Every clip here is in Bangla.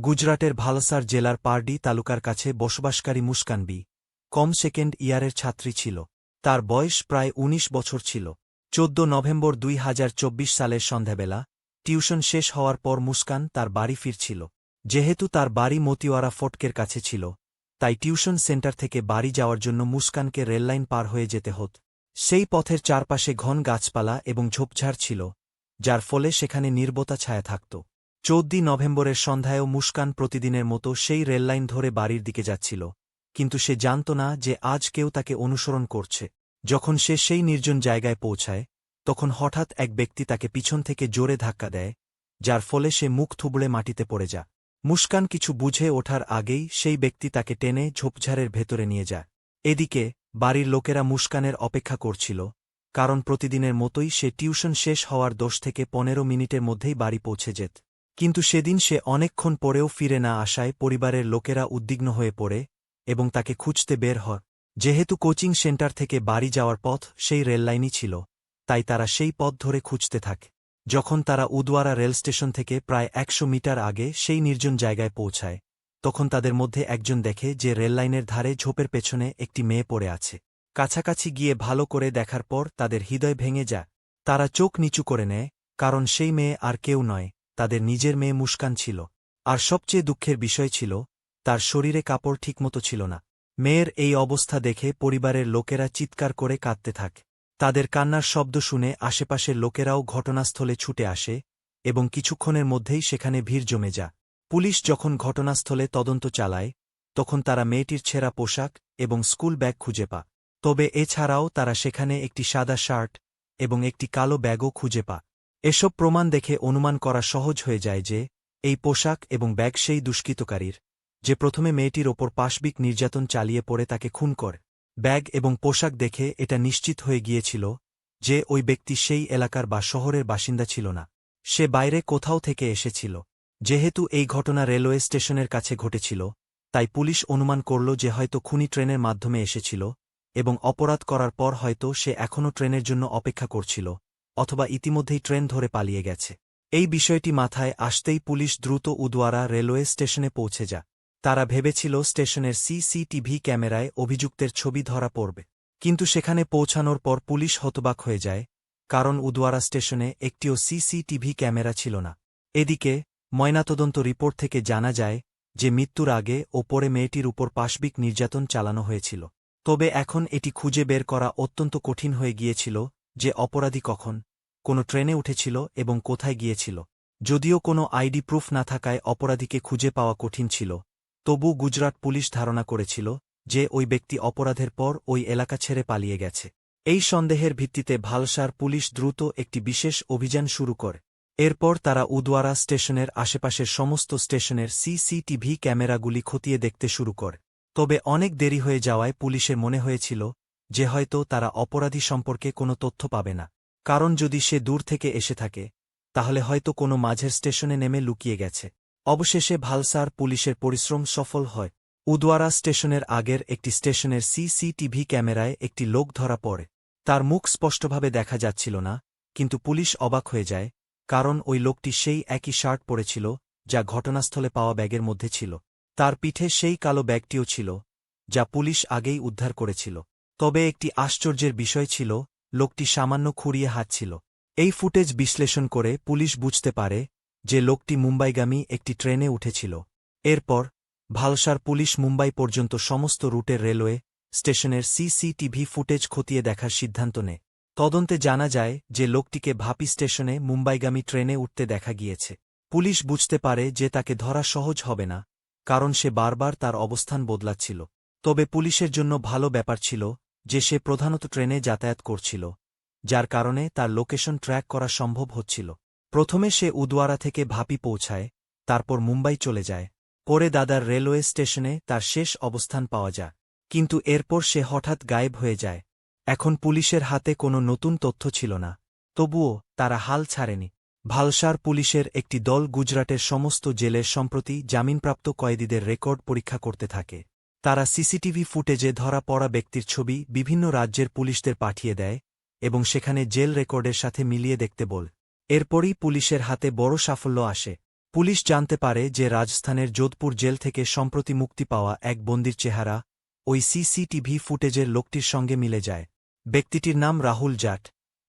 গুজরাটের ভালসার জেলার পারডি তালুকার কাছে বসবাসকারী মুস্কানবি কম সেকেন্ড ইয়ারের ছাত্রী ছিল। তার বয়স প্রায় ১৯ বছর ছিল। চোদ্দ নভেম্বর দুই সালের সন্ধ্যাবেলা, টিউশন শেষ হওয়ার পর মুস্কান তার বাড়ি ফিরছিল। যেহেতু তার বাড়ি মতিওয়ারা ফটকের কাছে ছিল, তাই টিউশন সেন্টার থেকে বাড়ি যাওয়ার জন্য মুস্কানকে রেললাইন পার হয়ে যেতে হত। সেই পথের চারপাশে ঘন গাছপালা এবং ঝোপঝাড় ছিল, যার ফলে সেখানে নির্বতা ছায়া থাকত। চৌদ্দই নভেম্বরের সন্ধ্যায়ও মুস্কান প্রতিদিনের মতো সেই রেললাইন ধরে বাড়ির দিকে যাচ্ছিল, কিন্তু সে জানত না যে আজ কেউ তাকে অনুসরণ করছে। যখন সে সেই নির্জন জায়গায় পৌঁছায়, তখন হঠাৎ এক ব্যক্তি তাকে পিছন থেকে জোরে ধাক্কা দেয়, যার ফলে সে মুখ থুবড়ে মাটিতে পড়ে যা মুস্কান কিছু বুঝে ওঠার আগেই সেই ব্যক্তি তাকে টেনে ঝোপঝাড়ের ভেতরে নিয়ে যায়। এদিকে, বাড়ির লোকেরা মুস্কানের অপেক্ষা করছিল, কারণ প্রতিদিনের মতোই সে টিউশন শেষ হওয়ার দশ থেকে পনেরো মিনিটের মধ্যেই বাড়ি পৌঁছে যেত। কিন্তু সেদিন সে অনেকক্ষণ পরেও ফিরে না আসায় পরিবারের লোকেরা উদ্বিগ্ন হয়ে পড়ে এবং তাকে খুঁজতে বের হয় যেহেতু কোচিং সেন্টার থেকে বাড়ি যাওয়ার পথ সেই রেললাইনই ছিল, তাই তারা সেই পথ ধরে খুঁজতে থাকে। যখন তারা উদওয়ারা রেল স্টেশন থেকে প্রায় একশো মিটার আগে সেই নির্জন জায়গায় পৌঁছায়, তখন তাদের মধ্যে একজন দেখে যে রেললাইনের ধারে ঝোপের পেছনে একটি মেয়ে পড়ে আছে। কাছাকাছি গিয়ে ভালো করে দেখার পর তাদের হৃদয় ভেঙে যায়। তারা চোখ নিচু করে নেয়, কারণ সেই মেয়ে আর কেউ নয়। তাদের নিজের মেয়ে মুস্কান ছিল, আর সবচেয়ে দুঃখের বিষয় ছিল, তার শরীরে কাপড় ঠিকমতো ছিল না। মেয়ের এই অবস্থা দেখে পরিবারের লোকেরা চিৎকার করে কাঁদতে থাকে। তাদের কান্নার শব্দ শুনে আশেপাশের লোকেরাও ঘটনাস্থলে ছুটে আসে, এবং কিছুক্ষণের মধ্যেই সেখানে ভিড় জমে যা পুলিশ যখন ঘটনাস্থলে তদন্ত চালায়, তখন তারা মেয়েটির ছেঁড়া পোশাক এবং স্কুল ব্যাগ খুঁজে পা তবে এছাড়াও তারা সেখানে একটি সাদা শার্ট এবং একটি কালো ব্যাগও খুঁজে পা এসব প্রমাণ দেখে অনুমান করা সহজ হয়ে যায় যে, এই পোশাক এবং ব্যাগ সেই দুষ্কৃতকারীর, যে প্রথমে মেয়েটির ওপর পাশবিক নির্যাতন চালিয়ে পড়ে তাকে খুন করে। ব্যাগ এবং পোশাক দেখে এটা নিশ্চিত হয়ে গিয়েছিল যে ওই ব্যক্তি সেই এলাকার বা শহরের বাসিন্দা ছিল না। সে বাইরে কোথাও থেকে এসেছিল। যেহেতু এই ঘটনা রেলওয়ে স্টেশনের কাছে ঘটেছিল, তাই পুলিশ অনুমান করল যে হয়তো খুনি ট্রেনের মাধ্যমে এসেছিল এবং অপরাধ করার পর হয়তো সে এখনও ট্রেনের জন্য অপেক্ষা করছিল। অথবা ইতিমধ্যেই ট্রেন ধরে পালিয়ে গেছে। এই বিষয়টি মাথায় আসতেই পুলিশ দ্রুত উদওয়ারা রেলওয়ে স্টেশনে পৌঁছে যা তারা ভেবেছিল স্টেশনের সিসিটিভি ক্যামেরায় অভিযুক্তের ছবি ধরা পড়বে। কিন্তু সেখানে পৌঁছানোর পর পুলিশ হতবাক হয়ে যায়, কারণ উদওয়ারা স্টেশনে একটিও সিসিটিভি ক্যামেরা ছিল না। এদিকে, ময়নাতদন্ত রিপোর্ট থেকে জানা যায় যে মৃত্যুর আগে ও পরে মেয়েটির উপর পাশবিক নির্যাতন চালানো হয়েছিল। তবে এখন এটি খুঁজে বের করা অত্যন্ত কঠিন হয়ে গিয়েছিল যে অপরাধী কখন, কোনো ট্রেনে উঠেছিল এবং কোথায় গিয়েছিল, যদিও কোনো আইডি প্রুফ না থাকায় অপরাধীকে খুঁজে পাওয়া কঠিন ছিল, তবু গুজরাট পুলিশ ধারণা করেছিল যে ওই ব্যক্তি অপরাধের পর ওই এলাকা ছেড়ে পালিয়ে গেছে। এই সন্দেহের ভিত্তিতে ভালসার পুলিশ দ্রুত একটি বিশেষ অভিযান শুরু করে। এরপর তারা উদওয়ারা স্টেশনের আশেপাশের সমস্ত স্টেশনের সিসিটিভি ক্যামেরাগুলি খতিয়ে দেখতে শুরু করে। তবে অনেক দেরি হয়ে যাওয়ায় পুলিশের মনে হয়েছিল যে হয়তো তারা অপরাধী সম্পর্কে কোনো তথ্য পাবে না। কারণ যদি সে দূর থেকে এসে থাকে, তাহলে হয়তো কোনো মাঝের স্টেশনে নেমে লুকিয়ে গেছে। অবশেষে ভালসার পুলিশের পরিশ্রম সফল হয়। উদওয়ারা স্টেশনের আগের একটি স্টেশনের সিসিটিভি ক্যামেরায় একটি লোক ধরা পড়ে। তার মুখ স্পষ্টভাবে দেখা যাচ্ছিল না, কিন্তু পুলিশ অবাক হয়ে যায়, কারণ ওই লোকটি সেই একই শার্ট পরেছিল, যা ঘটনাস্থলে পাওয়া ব্যাগের মধ্যে ছিল। তার পিঠে সেই কালো ব্যাগটিও ছিল, যা পুলিশ আগেই উদ্ধার করেছিল। তবে একটি আশ্চর্যের বিষয় ছিল, লোকটি সামান্য খুঁড়িয়ে হাঁটছিল। এই ফুটেজ বিশ্লেষণ করে পুলিশ বুঝতে পারে যে লোকটি মুম্বাইগামী একটি ট্রেনে উঠেছিল। এরপর, ভালসার পুলিশ মুম্বাই পর্যন্ত সমস্ত রুটের রেলওয়ে স্টেশনের সিসিটিভি ফুটেজ খতিয়ে দেখার সিদ্ধান্ত নেয়। তদন্তে জানা যায় যে লোকটিকে ভাপি স্টেশনে মুম্বাইগামী ট্রেনে উঠতে দেখা গিয়েছে। পুলিশ বুঝতে পারে যে তাকে ধরা সহজ হবে না, কারণ সে বারবার তার অবস্থান বদলাচ্ছিল। তবে পুলিশের জন্য ভালো ব্যাপার ছিল যে সে প্রধানত ট্রেনে যাতায়াত করছিল, যার কারণে তার লোকেশন ট্র্যাক করা সম্ভব হচ্ছিল। প্রথমে সে উদওয়ারা থেকে ভাপি পৌঁছায়, তারপর মুম্বাই চলে যায়। পরে দাদার রেলওয়ে স্টেশনে তার শেষ অবস্থান পাওয়া যায়। কিন্তু এরপর সে হঠাৎ গায়েব হয়ে যায়। এখন পুলিশের হাতে কোনো নতুন তথ্য ছিল না। তবুও তারা হাল ছাড়েনি। ভালসার পুলিশের একটি দল গুজরাটের সমস্ত জেলের সম্প্রতি জামিনপ্রাপ্ত কয়েদিদের রেকর্ড পরীক্ষা করতে থাকে। তারা সিসিটিভি ফুটেজে ধরা পড়া ব্যক্তির ছবি বিভিন্ন রাজ্যের পুলিশদের পাঠিয়ে দেয় এবং সেখানে জেল রেকর্ডের সাথে মিলিয়ে দেখতে বল। এরপরই পুলিশের হাতে বড় সাফল্য আসে। পুলিশ জানতে পারে যে রাজস্থানের যোধপুর জেল থেকে সম্প্রতি মুক্তি পাওয়া এক বন্দির চেহারা ওই সিসিটিভি ফুটেজের লোকটির সঙ্গে মিলে যায়। ব্যক্তিটির নাম রাহুল জাট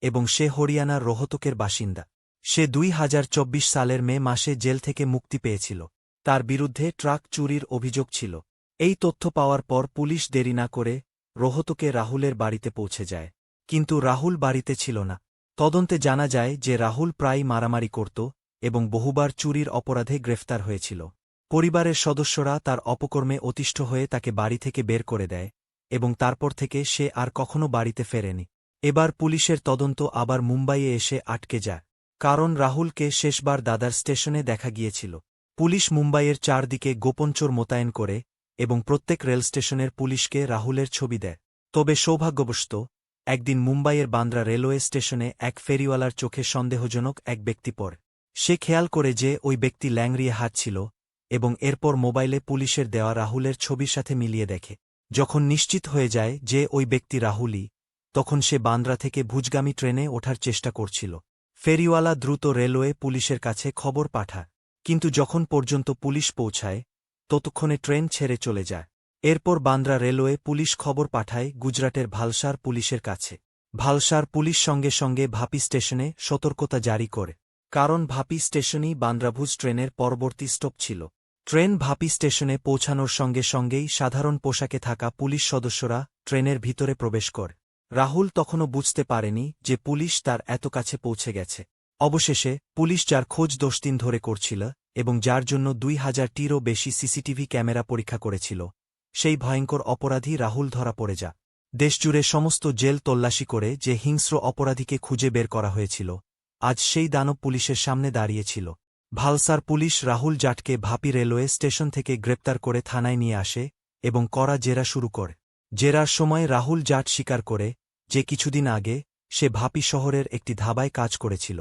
এবং সে হরিয়ানার রোহতকের বাসিন্দা। সে দুই হাজার চব্বিশ সালের মে মাসে জেল থেকে মুক্তি পেয়েছিল। তার বিরুদ্ধে ট্রাক চুরির অভিযোগ ছিল। এই তথ্য পাওয়ার পর পুলিশ দেরি না করে রোহতকে রাহুলের বাড়িতে পৌঁছে যায়। কিন্তু রাহুল বাড়িতে ছিল না। তদন্তে জানা যায় যে রাহুল প্রায় মারামারি করত এবং বহুবার চুরির অপরাধে গ্রেফতার হয়েছিল। পরিবারের সদস্যরা তার অপকর্মে অতিষ্ঠ হয়ে তাকে বাড়ি থেকে বের করে দেয় এবং তারপর থেকে সে আর কখনো বাড়িতে ফেরেনি। এবার পুলিশের তদন্ত আবার মুম্বাইয়ে এসে আটকে যায়। কারণ রাহুলকে শেষবার দাদার স্টেশনে দেখা গিয়েছিল। পুলিশ মুম্বাইয়ের চারদিকে গোপনচোর মোতায়েন করে এবং প্রত্যেক রেল স্টেশনের পুলিশকে রাহুলের ছবি দেয়। তবে সৌভাগ্যবশত, একদিন মুম্বাইয়ের বান্দ্রা রেলওয়ে স্টেশনে এক ফেরিওয়ালার চোখে সন্দেহজনক এক ব্যক্তি পড়ে। সে খেয়াল করে যে ওই ব্যক্তি ল্যাংরিয়ে হাঁটছিল এবং এরপর মোবাইলে পুলিশের দেওয়া রাহুলের ছবির সাথে মিলিয়ে দেখে। যখন নিশ্চিত হয়ে যায় যে ওই ব্যক্তি রাহুলই, তখন সে বান্দ্রা থেকে ভুজগামী ট্রেনে ওঠার চেষ্টা করছিল। ফেরিওয়ালা দ্রুত রেলওয়ে পুলিশের কাছে খবর পাঠায়, কিন্তু যখন পর্যন্ত পুলিশ পৌঁছায় ততক্ষণে ট্রেন ছেড়ে চলে যায়। এরপর বান্দ্রা রেলওয়ে পুলিশ খবর পাঠায় গুজরাটের ভালসার পুলিশের কাছে। ভালসার পুলিশ সঙ্গে সঙ্গে ভাপি স্টেশনে সতর্কতা জারি করে। কারণ ভাপি স্টেশনই বান্দ্রাভুজ ট্রেনের পরবর্তী স্টপ ছিল। ট্রেন ভাপি স্টেশনে পৌঁছানোর সঙ্গে সঙ্গেই সাধারণ পোশাকে থাকা পুলিশ সদস্যরা ট্রেনের ভিতরে প্রবেশ করে। রাহুল তখনও বুঝতে পারেনি যে পুলিশ তার এত কাছে পৌঁছে গেছে। অবশেষে পুলিশ যার খোঁজ দশ দিন ধরে করছিল এবং যার জন্য দুই হাজারটিরও বেশি সিসিটিভি ক্যামেরা পরীক্ষা করেছিল। সেই ভয়ঙ্কর অপরাধী রাহুল ধরা পড়ে যা। দেশজুড়ে সমস্ত জেল তল্লাশি করে যে হিংস্র অপরাধীকে খুঁজে বের করা হয়েছিল, আজ সেই দানব পুলিশের সামনে দাঁড়িয়েছিল। ভালসার পুলিশ রাহুল জাটকে ভাপি রেলওয়ে স্টেশন থেকে গ্রেপ্তার করে থানায় নিয়ে আসে এবং করা জেরা শুরু করে। জেরার সময় রাহুল জাট স্বীকার করে যে কিছুদিন আগে সে ভাপি শহরের একটি ধাবায় কাজ করেছিল।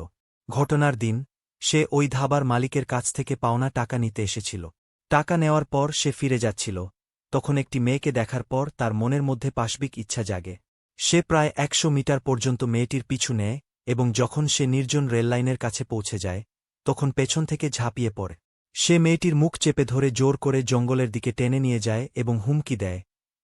ঘটনার দিন সে ওই ধাবার মালিকের কাছ থেকে পাওনা টাকা নিতে এসেছিল। টাকা নেওয়ার পর সে ফিরে যাচ্ছিল। তখন একটি মেয়েকে দেখার পর তার মনের মধ্যে পাশবিক ইচ্ছা জাগে। সে প্রায় একশো মিটার পর্যন্ত মেয়েটির পিছু নেয় এবং যখন সে নির্জন রেললাইনের কাছে পৌঁছে যায়, তখন পেছন থেকে ঝাঁপিয়ে পড়ে। সে মেয়েটির মুখ চেপে ধরে জোর করে জঙ্গলের দিকে টেনে নিয়ে যায় এবং হুমকি দেয়।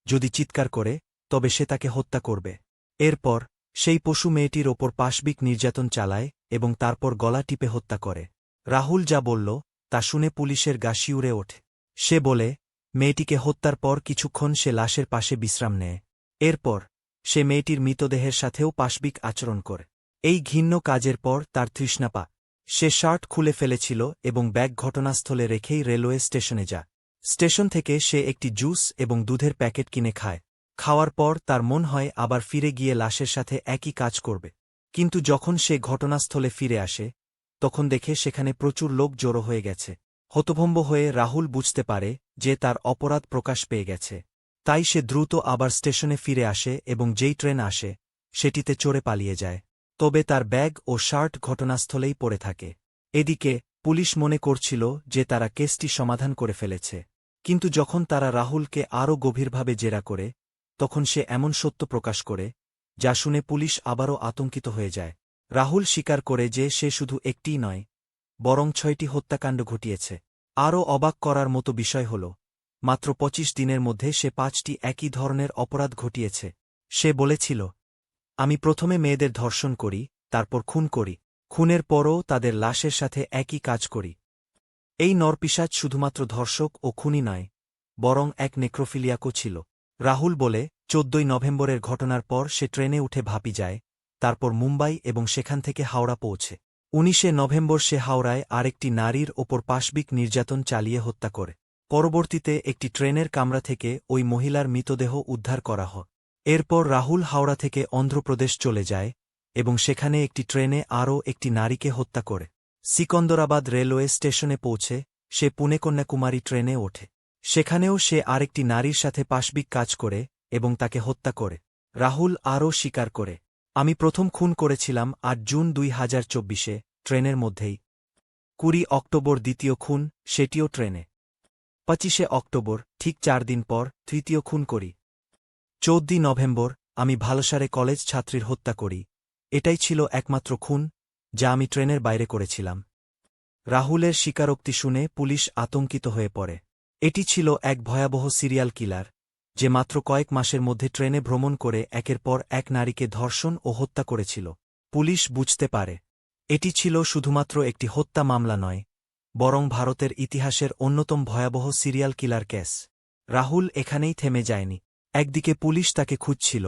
যদি চিৎকার করে, তবে সে তাকে হত্যা করবে। এরপর সেই পশু মেয়েটির ওপর পাশবিক নির্যাতন চালায় এবং তারপর গলা টিপে হত্যা করে। রাহুল যা বলল, তা শুনে পুলিশের গা শিউরে ওঠে। সে বলে, মেয়েটিকে হত্যার পর কিছুক্ষণ সে লাশের পাশে বিশ্রাম নেয়। এরপর, সে মেয়েটির মৃতদেহের সাথেও পাশবিক আচরণ করে। এই ঘিন্ন কাজের পর তার তৃষ্ণা পা সে শার্ট খুলে ফেলেছিল এবং ব্যাগ ঘটনাস্থলে রেখেই রেলওয়ে স্টেশনে যা স্টেশন থেকে সে একটি জুস এবং দুধের প্যাকেট কিনে খায়। খাওয়ার পর তার মন হয় আবার ফিরে গিয়ে লাশের সাথে একই কাজ করবে। কিন্তু যখন সে ঘটনাস্থলে ফিরে আসে, তখন দেখে সেখানে প্রচুর লোক জড়ো হয়ে গেছে। হতভম্ব হয়ে রাহুল বুঝতে পারে যে তার অপরাধ প্রকাশ পেয়ে গেছে। তাই সে দ্রুত আবার স্টেশনে ফিরে আসে এবং যেই ট্রেন আসে, সেটিতে চড়ে পালিয়ে যায়। তবে তার ব্যাগ ও শার্ট ঘটনাস্থলেই পড়ে থাকে। এদিকে, পুলিশ মনে করছিল যে তারা কেসটি সমাধান করে ফেলেছে। কিন্তু যখন তারা রাহুলকে আরও গভীরভাবে জেরা করে, তখন সে এমন সত্য প্রকাশ করে যা শুনে পুলিশ আবারও আতঙ্কিত হয়ে যায়। রাহুল স্বীকার করে যে সে শুধু একটিই নয়, বরং ছয়টি হত্যাকাণ্ড ঘটিয়েছে। আরও অবাক করার মতো বিষয় হল, মাত্র পঁচিশ দিনের মধ্যে সে পাঁচটি একই ধরনের অপরাধ ঘটিয়েছে। সে বলেছিল, আমি প্রথমে মেয়েদের ধর্ষণ করি, তারপর খুন করি, খুনের পরও তাদের লাশের সাথে একই কাজ করি। এই নরপিসাজ শুধুমাত্র ধর্ষক ও খুনি নয়, বরং এক নেক্রোফিলিয়াকও ছিল। রাহুল বলে চোদ্দই নভেম্বরের ঘটনার পর সে ট্রেনে উঠে ভাপি যায়, তারপর মুম্বাই এবং সেখান থেকে হাওড়া পৌঁছে। উনিশে নভেম্বর সে হাওড়ায় আরেকটি নারীর ওপর পাশবিক নির্যাতন চালিয়ে হত্যা করে। পরবর্তীতে একটি ট্রেনের কামরা থেকে ওই মহিলার মৃতদেহ উদ্ধার করা হয়। এরপর রাহুল হাওড়া থেকে অন্ধ্রপ্রদেশ চলে যায় এবং সেখানে একটি ট্রেনে আরও একটি নারীকে হত্যা করে। সিকন্দরাবাদ রেলওয়ে স্টেশনে পৌঁছে সে পুনে কন্যাকুমারী ট্রেনে ওঠে। সেখানেও সে আরেকটি নারীর সাথে পাশবিক কাজ করে এবং তাকে হত্যা করে। রাহুল আরও স্বীকার করে। আমি প্রথম খুন করেছিলাম আট জুন দুই হাজার চব্বিশে, ট্রেনের মধ্যেই। কুড়ি অক্টোবর দ্বিতীয় খুন, সেটিও ট্রেনে। পঁচিশে অক্টোবর, ঠিক চার দিন পর, তৃতীয় খুন করি। চৌদ্দই নভেম্বর, আমি ভালসারে কলেজ ছাত্রীর হত্যা করি। এটাই ছিল একমাত্র খুন, যা আমি ট্রেনের বাইরে করেছিলাম। রাহুলের স্বীকারোক্তি শুনে পুলিশ আতঙ্কিত হয়ে পড়ে। এটি ছিল এক ভয়াবহ সিরিয়াল কিলার। যে মাত্র কয়েক মাসের মধ্যে ট্রেনে ভ্রমণ করে একের পর এক নারীকে ধর্ষণ ও হত্যা করেছিল। পুলিশ বুঝতে পারে। এটি ছিল শুধুমাত্র একটি হত্যা মামলা নয়, বরং ভারতের ইতিহাসের অন্যতম ভয়াবহ সিরিয়াল কিলার কেস। রাহুল এখানেই থেমে যায়নি। একদিকে পুলিশ তাকে খুঁজছিল,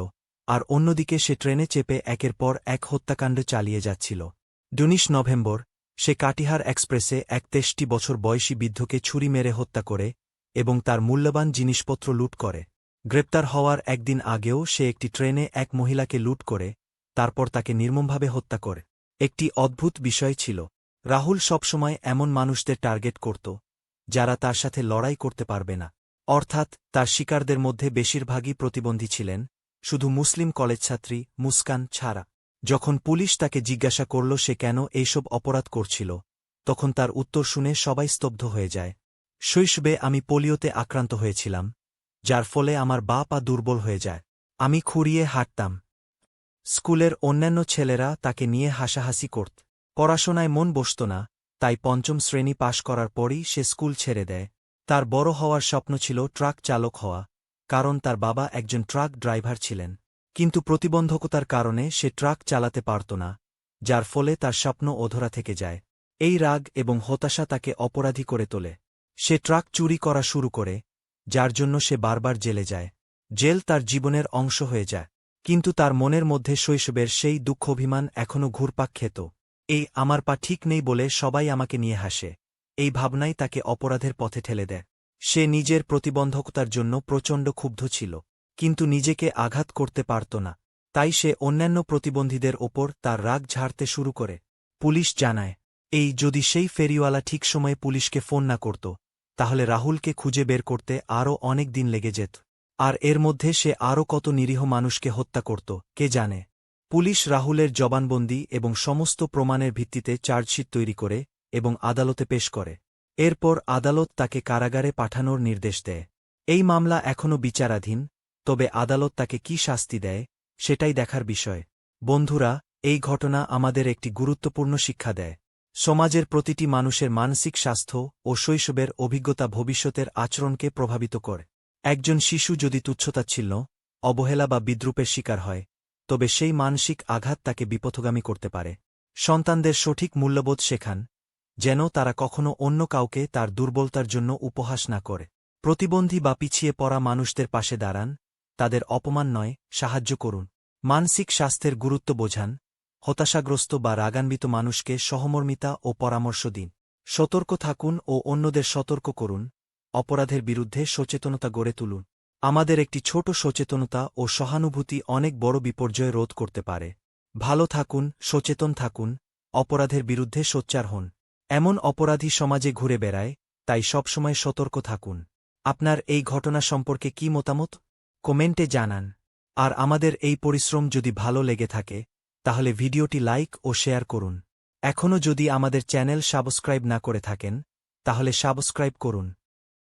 আর অন্যদিকে সে ট্রেনে চেপে একের পর এক হত্যাকাণ্ড চালিয়ে যাচ্ছিল। ডুনিশ নভেম্বর, সে কাটিহার এক্সপ্রেসে এক তেষ্টি বছর বয়সী বৃদ্ধকে ছুরি মেরে হত্যা করে এবং তার মূল্যবান জিনিসপত্র লুট করে। গ্রেপ্তার হওয়ার একদিন আগেও সে একটি ট্রেনে এক মহিলাকে লুট করে, তারপর তাকে নির্মমভাবে হত্যা করে। একটি অদ্ভুত বিষয় ছিল, রাহুল সবসময় এমন মানুষদের টার্গেট করত, যারা তার সাথে লড়াই করতে পারবে না। অর্থাৎ, তার শিকারদের মধ্যে বেশিরভাগই প্রতিবন্ধী ছিলেন, শুধু মুসলিম কলেজ ছাত্রী মুস্কান ছাড়া। যখন পুলিশ তাকে জিজ্ঞাসা করল সে কেন এইসব অপরাধ করছিল, তখন তার উত্তর শুনে সবাই স্তব্ধ হয়ে যায়। শৈশবে আমি পোলিওতে আক্রান্ত হয়েছিলাম যার ফলে আমার বা পা দুর্বল হয়ে যায়। আমি খুঁড়িয়ে হাঁটতাম। স্কুলের অন্যান্য ছেলেরা তাকে নিয়ে হাসাহাসি করত। পড়াশোনায় মন বসত না, তাই পঞ্চম শ্রেণি পাশ করার পরই সে স্কুল ছেড়ে দেয়। তার বড় হওয়ার স্বপ্ন ছিল ট্রাক চালক হওয়া, কারণ তার বাবা একজন ট্রাক ড্রাইভার ছিলেন। কিন্তু প্রতিবন্ধকতার কারণে সে ট্রাক চালাতে পারত না, যার ফলে তার স্বপ্ন অধরা থেকে যায়। এই রাগ এবং হতাশা তাকে অপরাধী করে তোলে। সে ট্রাক চুরি করা শুরু করে যার জন্য সে বারবার জেলে যায়। জেল তার জীবনের অংশ হয়ে যায়। কিন্তু তার মনের মধ্যে শৈশবের সেই দুঃখ-অভিমান এখনও ঘুরপাক খেত। এই আমার পা ঠিক নেই বলে সবাই আমাকে নিয়ে হাসে। এই ভাবনাই তাকে অপরাধের পথে ঠেলে দেয়। সে নিজের প্রতিবন্ধকতার জন্য প্রচণ্ড ক্ষুব্ধ ছিল। কিন্তু নিজেকে আঘাত করতে পারত না। তাই সে অন্যান্য প্রতিবন্ধীদের ওপর তার রাগ ঝাড়তে শুরু করে। পুলিশ জানায়, এই যদি সেই ফেরিওয়ালা ঠিক সময়ে পুলিশকে ফোন না করত তাহলে রাহুলকে খুঁজে বের করতে আরও অনেক দিন লেগে যেত। আর এর মধ্যে সে আরও কত নিরীহ মানুষকে হত্যা করত, কে জানে? পুলিশ রাহুলের জবানবন্দি এবং সমস্ত প্রমাণের ভিত্তিতে চার্জশিট তৈরি করে এবং আদালতে পেশ করে। এরপর আদালত তাকে কারাগারে পাঠানোর নির্দেশ দেয়। এই মামলা এখনও বিচারাধীন, তবে আদালত তাকে কি শাস্তি দেয়, সেটাই দেখার বিষয়। বন্ধুরা, এই ঘটনা আমাদের একটি গুরুত্বপূর্ণ শিক্ষা দেয়। সমাজের প্রতিটি মানুষের মানসিক স্বাস্থ্য ও শৈশবের অভিজ্ঞতা ভবিষ্যতের আচরণকে প্রভাবিত করে। একজন শিশু যদি তুচ্ছতাচ্ছিল্য, অবহেলা বা বিদ্রুপের শিকার হয়, তবে সেই মানসিক আঘাত তাকে বিপথগামী করতে পারে। সন্তানদের সঠিক মূল্যবোধ শেখান, যেন তারা কখনো অন্য কাউকে তার দুর্বলতার জন্য উপহাস না করে। প্রতিবন্ধী বা পিছিয়ে পড়া মানুষদের পাশে দাঁড়ান, তাদের অপমান নয়, সাহায্য করুন। মানসিক স্বাস্থ্যের গুরুত্ব বোঝান হতাশাগ্রস্ত বা রাগান্বিত মানুষকে সহমর্মিতা ও পরামর্শ দিন। সতর্ক থাকুন ও অন্যদের সতর্ক করুন। অপরাধের বিরুদ্ধে সচেতনতা গড়ে তুলুন। আমাদের একটি ছোট সচেতনতা ও সহানুভূতি অনেক বড় বিপর্যয় রোধ করতে পারে। ভালো থাকুন, সচেতন থাকুন, অপরাধের বিরুদ্ধে সোচ্চার হন। এমন অপরাধী সমাজে ঘুরে বেড়ায়, তাই সবসময় সতর্ক থাকুন। আপনার এই ঘটনা সম্পর্কে কি মতামত? কমেন্টে জানান। আর আমাদের এই পরিশ্রম যদি ভালো লেগে থাকে তাহলে ভিডিওটি লাইক ও শেয়ার করুন। এখনও যদি আমাদের চ্যানেল সাবস্ক্রাইব না করে থাকেন, তাহলে সাবস্ক্রাইব করুন।